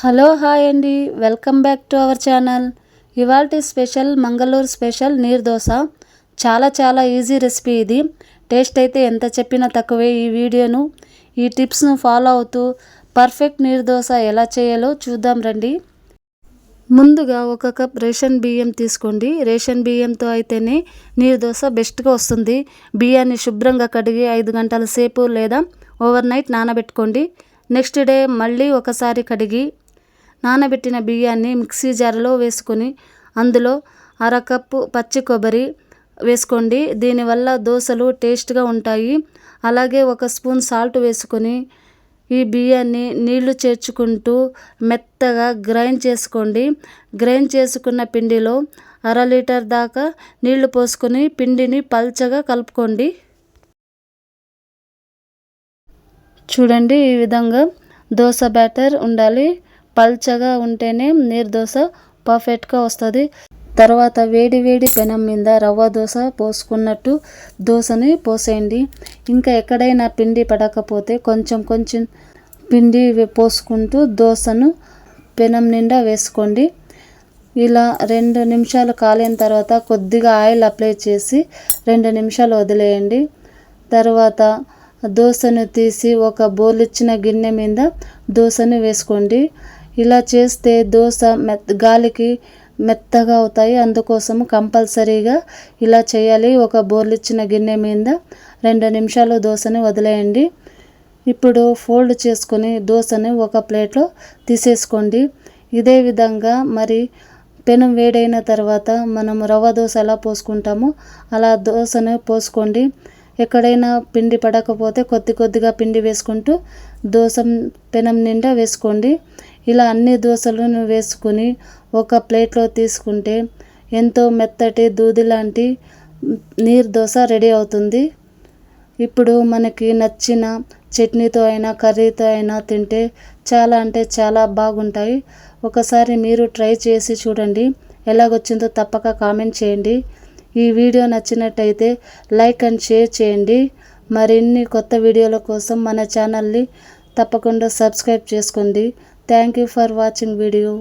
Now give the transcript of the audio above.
Hello hi అండి. Welcome back to our channel. ఇవాళ special Mangaluru special నీరు దోశ. చాలా చాలా ఈజీ రెసిపీ ఇది. టేస్ట్ అయితే ఎంత చెప్పినా తక్కువే ఈ వీడియోను. ఈ టిప్స్ను ఫాలో అవుతూ పర్ఫెక్ట్ నీరు దోశ ఎలా చేయాలో చూద్దాం రండి. ముందుగా ఒక కప్ రేషన్ బియ్యం తీసుకోండి. రేషన్ బియ్యంతో అయితేనే నీరు దోశ బెస్ట్గా వస్తుంది. బియ్యాన్ని శుభ్రంగా కడిగి ఐదు గంటల సేపు లేదా ఓవర్ నైట్ నానబెట్టుకోండి. నెక్స్ట్ డే మళ్ళీ ఒకసారి కడిగి నానబెట్టిన బియ్యాన్ని మిక్సీ జార్లో వేసుకొని అందులో అరకప్పు పచ్చి కొబ్బరి వేసుకోండి. దీనివల్ల దోశలు టేస్ట్గా ఉంటాయి. అలాగే ఒక స్పూన్ సాల్ట్ వేసుకొని ఈ బియ్యాన్ని నీళ్ళు చేర్చుకుంటూ మెత్తగా గ్రైండ్ చేసుకోండి. గ్రైండ్ చేసుకున్న పిండిలో అర లీటర్ దాకా నీళ్ళు పోసుకొని పిండిని పల్చగా కలుపుకోండి. చూడండి ఈ విధంగా దోశ బ్యాటర్ ఉండాలి. పల్చగా ఉంటేనే నీరు దోశ పర్ఫెక్ట్గా వస్తుంది. తర్వాత వేడి వేడి పెనం మీద రవ్వ దోశ పోసుకున్నట్టు దోశని పోసేయండి. ఇంకా ఎక్కడైనా పిండి పడకపోతే కొంచెం కొంచెం పిండి పోసుకుంటూ దోశను పెనం నిండా వేసుకోండి. ఇలా రెండు నిమిషాలు కాలిన తర్వాత కొద్దిగా ఆయిల్ అప్లై చేసి రెండు నిమిషాలు వదిలేయండి. తర్వాత దోశను తీసి ఒక బోలిచ్చిన గిన్నె మీద దోశను వేసుకోండి. ఇలా చేస్తే దోశ మెత్త గాలికి మెత్తగా అవుతాయి. అందుకోసం కంపల్సరీగా ఇలా చేయాలి. ఒక బోర్లిచ్చిన గిన్నె మీద రెండు నిమిషాలు దోశని వదిలేయండి. ఇప్పుడు ఫోల్డ్ చేసుకొని దోశని ఒక ప్లేట్లో తీసేసుకోండి. ఇదే విధంగా మరి పెనం వేడైన తర్వాత మనం రవ్వ దోశ ఎలా పోసుకుంటామో అలా దోశను పోసుకోండి. ఎక్కడైనా పిండి పడకపోతే కొద్ది కొద్దిగా పిండి వేసుకుంటూ దోశ పెనం నిండా వేసుకోండి. ఇలా అన్ని దోశలను వేసుకుని ఒక ప్లేట్లో తీసుకుంటే ఎంతో మెత్తటి దూది లాంటి నీరు దోశ రెడీ అవుతుంది. ఇప్పుడు మనకి నచ్చిన చట్నీతో అయినా కర్రీతో అయినా తింటే చాలా అంటే చాలా బాగుంటాయి. ఒకసారి మీరు ట్రై చేసి చూడండి. ఎలాగొచ్చిందో తప్పక కామెంట్ చేయండి. ఈ వీడియో నచ్చినట్టయితే లైక్ అండ్ షేర్ చేయండి. మరిన్ని కొత్త వీడియోల కోసం మన ఛానల్ని తప్పకుండా సబ్స్క్రైబ్ చేసుకోండి. Thank you for watching video